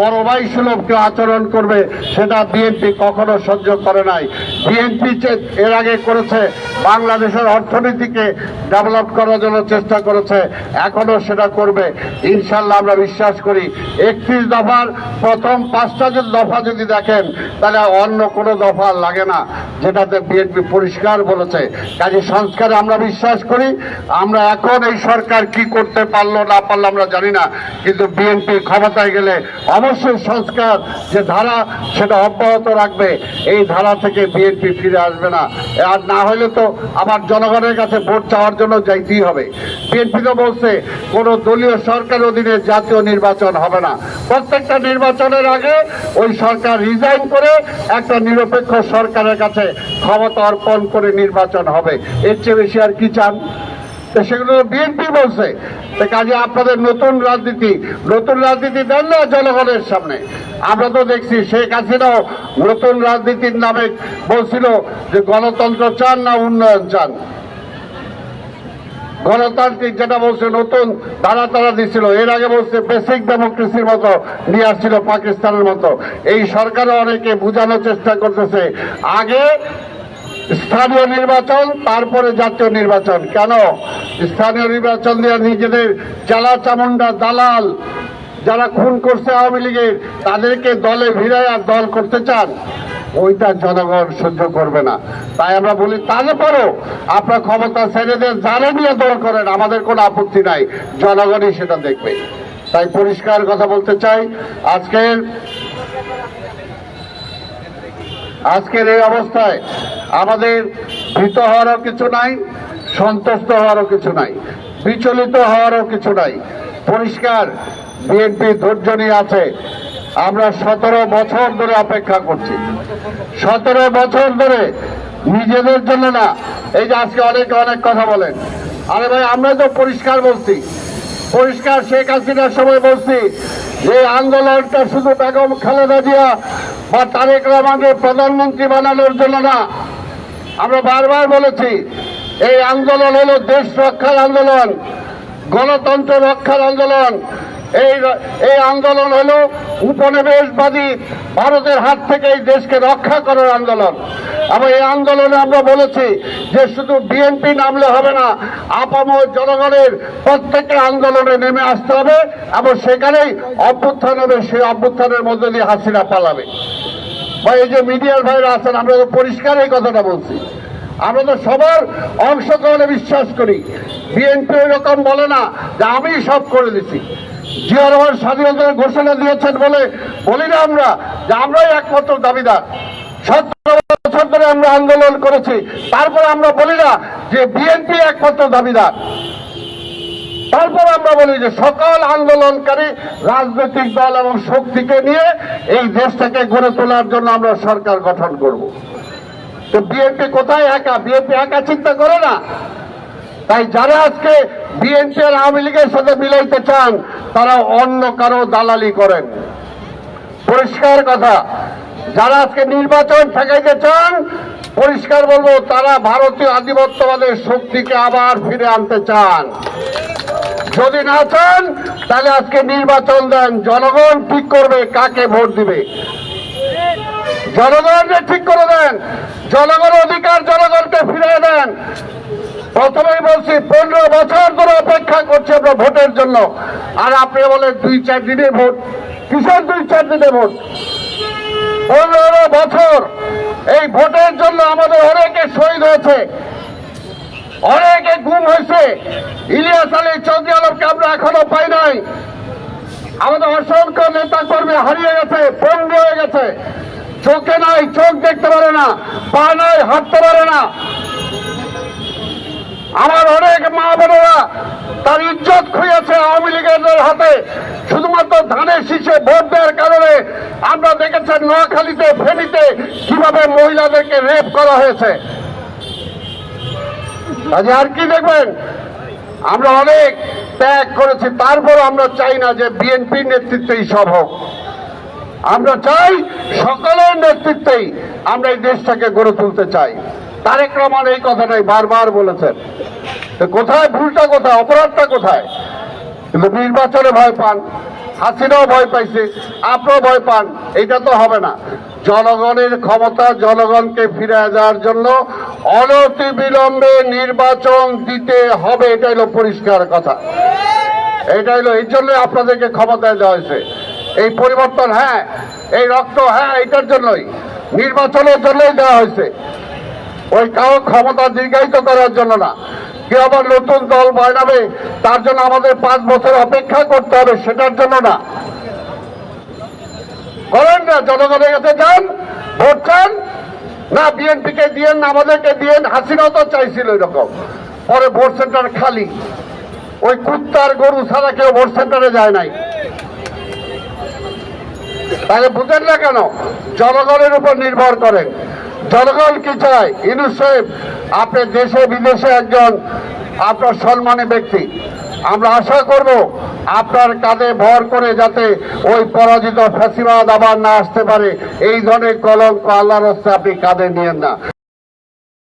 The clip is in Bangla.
বড় ভাই সুলভ কেউ আচরণ করবে, সেটা বিএনপি কখনো সহ্য করে নাই। বিএনপি এর আগে করেছে, বাংলাদেশের অর্থনীতিকে ডেভেলপ করার জন্য চেষ্টা করেছে, এখনও সেটা করবে। ইনশাল্লাহ আমরা বিশ্বাস করি, একত্রিশ দফার প্রথম পাঁচটা যদি দফা যদি দেখেন, তাহলে অন্য কোনো দফা লাগে না, যেটাতে বিএনপি পরিষ্কার বলেছে। কাজে সংস্কারে আমরা বিশ্বাস করি, আমরা এখন এই সরকার কি করতে পারল না পারল আমরা জানি না, কিন্তু বিএনপি ক্ষমতায় গেলে অবশ্যই সংস্কার যে ধারা, সেটা অব্যাহত রাখবে। এই ধারা থেকে বিএনপি ফিরে আসবে না। আর না হলে তো আবার জনগণের কাছে ভোট চাওয়ার জন্য যাইতেই হবে। বিএনপি তো বলছে, কোনো দলীয় সরকার অধীনে জাতীয় নির্বাচন হবে না। প্রত্যেকটা নির্বাচনের আগে ওই সরকার রিজাইন করে একটা নিরপেক্ষ সরকারের কাছে ক্ষমতা অর্পণ করে নির্বাচন হবে। এর চেয়ে বেশি আর কি চান? সেগুলো বিএনপি বলছে। কাজে আপনাদের নতুন রাজনীতি নতুন রাজনীতি দেন না জনগণের সামনে। আমরা তো দেখছি শেখ হাসিনাও নতুন রাজনীতির নামে বলছিল যে গণতন্ত্র চান না উন্নয়ন চান। গণতান্ত্রিক যেটা বলছে নতুন তারা তারা দিছিল। এর আগে বলছে বেসিক ডেমোক্রেসির মতো নিয়ে আসছিল পাকিস্তানের মতো। এই সরকারও অনেকে বোঝানোর চেষ্টা করতেছে। আগে স্থানীয় নির্বাচন, তারপরে জাতীয় নির্বাচন। কেন? স্থানীয় নির্বাচন দিয়ে নিজেদের চালা চামুন্ডা দালাল যারা খুন করছে আওয়ামী লীগের, তাদেরকে দলে ভিড়ায় আর দল করতে চান, ওইটা জনগণ সহ্য করবে না। তাই আমরা বলি, তারপরও আপনার ক্ষমতা ছেড়ে দেন, যারা নিয়ে দল করেন, আমাদের কোনো আপত্তি নাই, জনগণই সেটা দেখবে। তাই পরিষ্কার কথা বলতে চাই, আজকের আজকের এই অবস্থায় আমাদের ভীত হওয়ারও কিছু নাই সন্তুষ্ট হওয়ারও কিছু নাই, বিচলিত হওয়ারও কিছু নাই। পরিষ্কার, বিএনপি ধৈর্য নিয়ে আছে। আমরা সতেরো বছর ধরে অপেক্ষা করছি। সতেরো বছর ধরে নিজেদের জন্য না, এই যে আজকে অনেকে অনেক কথা বলেন। আরে ভাই আমরা তো পরিষ্কার বলছি। পরিষ্কার শেখ হাসিনার সময় বলছি যে আন্দোলনটা শুধু বেগম খালেদা জিয়া বা তারেক রহমানকে প্রধানমন্ত্রী বানানোর জন্য না, আমরা বারবার বলেছি এই আন্দোলন হলো দেশ রক্ষার আন্দোলন, গণতন্ত্র রক্ষার আন্দোলন। এই এই আন্দোলন হলো উপনিবেশবাদী ভারতের হাত থেকে এই দেশকে রক্ষা করার আন্দোলন। এবং এই আন্দোলনে আমরা বলেছি যে শুধু বিএনপি নামলে হবে না আপামর জনগণের প্রত্যেকের আন্দোলনে নেমে আসতে হবে এবং সেখানেই অভ্যুত্থান হবে, সেই অভ্যুত্থানের মধ্যে দিয়ে হাসিনা পালাবে। বা এই যে মিডিয়ার ভাইরা আছেন, আমরা তো পরিষ্কার এই কথাটা বলছি। আমরা তো সবার অংশগ্রহণে বিশ্বাস করি। বিএনপি এরকম বলে না যে আমি সব করে দিছি। জিয়া রহমান স্বাধীনতার ঘোষণা দিয়েছেন বলে বলি না আমরা, যে আমরাই একমাত্র দাবিদার। বছর ধরে আমরা আন্দোলন করেছি, তারপর আমরা বলি না যে বিএনপি একমাত্র দাবিদার। তারপর আমরা বলি যে সকল আন্দোলনকারী, রাজনৈতিক দল এবং শক্তিকে নিয়ে এই দেশটাকে গড়ে তোলার জন্য আমরা সরকার গঠন করব। তো বিএনপি কোথায় একা? বিএনপি একা চিন্তা করে না? তাই যারা আজকে বিএনপি আর আওয়ামী লীগের সাথে মিলাইতে চান, তারা অন্য কারও দালালি করেন। পরিষ্কার কথা, যারা আজকে নির্বাচন ঠেকাইতে চান, পরিষ্কার বলব, তারা ভারতীয় আধিপত্যবাদের শক্তিকে আবার ফিরে আনতে চান। যদি না চান, তাহলে আজকে নির্বাচন দেন। জনগণ ঠিক করবে কাকে ভোট দিবে। জনগণকে ঠিক করে দেন জনগণ অধিকার জনগণকে ফিরে দেন। প্রথমেই বলছি, পনেরো বছর ধরে অপেক্ষা করছে আমরা ভোটের জন্য। আর আপনি বলেন, দুই চার দিনে ভোট। কিসের দুই চার দিনে ভোট? পনেরো বছর এই ভোটের জন্য আমাদের অনেকে শহীদ হয়েছে। অনেকে গুম হয়েছে। ইলিয়াস আলী চৌধুরী আলমকে আমরা এখনও পাই নাই। আমাদের অসংখ্য নেতা কর্মী হারিয়ে গেছে, পঙ্গু হয়ে গেছে। চোখে নাই, চোখ দেখতে পারে না, পা নাই, হাঁটতে পারে না। আমার অনেক মা বোনেরা তার ইজ্জত খুঁজেছে আওয়ামী লীগের হাতে। শুধুমাত্র ধানের শীষে ভোট দেওয়ার কারণে আমরা দেখেছি নোয়াখালীতে, ফেনীতে কীভাবে মহিলাদেরকে রেপ করা হয়েছে। কাজে আর কি দেখবেন? আমরা অনেক ত্যাগ করেছি তারপর আমরা চাই না যে বিএনপির নেতৃত্বেই সব হোক। আমরা চাই সকলের নেতৃত্বেই আমরা এই দেশটাকে গড়ে তুলতে চাই। তারেক রহমান এই কথাটাই বারবার বলেছেন। কোথায় ভুলটা কোথায়, অপরাধটা কোথায়? কিন্তু নির্বাচনে ভয় পান, হাসিনাও ভয় পাইছে, আপনিও ভয় পান এটা তো হবে না। জনগণের ক্ষমতা জনগণকে ফিরে যাওয়ার জন্য অনতি বিলম্বে নির্বাচন দিতে হবে এটা হলো পরিষ্কার কথা। এটা হলো এই জন্য আপনাদেরকে ক্ষমতায় দেওয়া হয়েছে। এই পরিবর্তন হ্যাঁ এই রক্ত হ্যাঁ এটার জন্যই। নির্বাচনের জন্যই দেওয়া হয়েছে। ওই কারও ক্ষমতা দীর্ঘায়িত করার জন্য না। কেউ আবার নতুন দল বানাবে, তার জন্য আমাদের পাঁচ বছর অপেক্ষা করতে হবে, সেটার জন্য না। করেন না, জনগণের কাছে যান, ভোট চান, না বিএনপিকে দিয়েন আমাদেরকে দিয়েন, হাসিনাও তো চাইছিল এরকম। পরে ভোট সেন্টার খালি। ওই কুত্তার গরু ছাড়া কেউ ভোট সেন্টারে যায় নাই। তাহলে বুঝেন না কেন? জনগণের উপর নির্ভর করেন। জনগণ কি চায়? ইনুসেফ আপনি দেশে বিদেশে একজন আপনার সম্মানী ব্যক্তি। আমরা আশা করব আপনার কাঁধে ভর করে যাতে ওই পরাজিত ফ্যাসিবাদ আবার না আসতে পারে। এই ধরনের কলঙ্ক আল্লাহর হস্তে আপনি কাঁধে নিয়েন না।